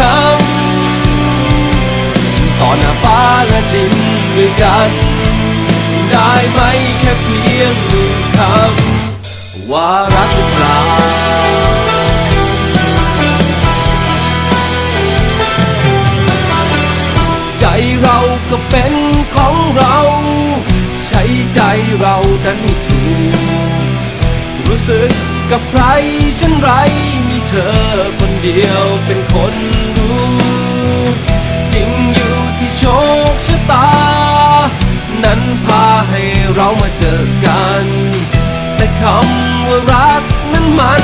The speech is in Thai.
คำต่อหน้าฟ้าและดินด้วยกัน ได้ไหมแค่เพียงหนึ่งคำว่ารักหรือเปล่าใจเราก็เป็นของเรา ใช้ใจเรานั้นให้ถูก รู้สึกกับใครเช่นไร เธอคนเดียวเป็นคนรู้ จริงอยู่ที่โชคชะตา นั้นพาให้เรามาเจอกัน แต่คำว่ารักนั้นมัน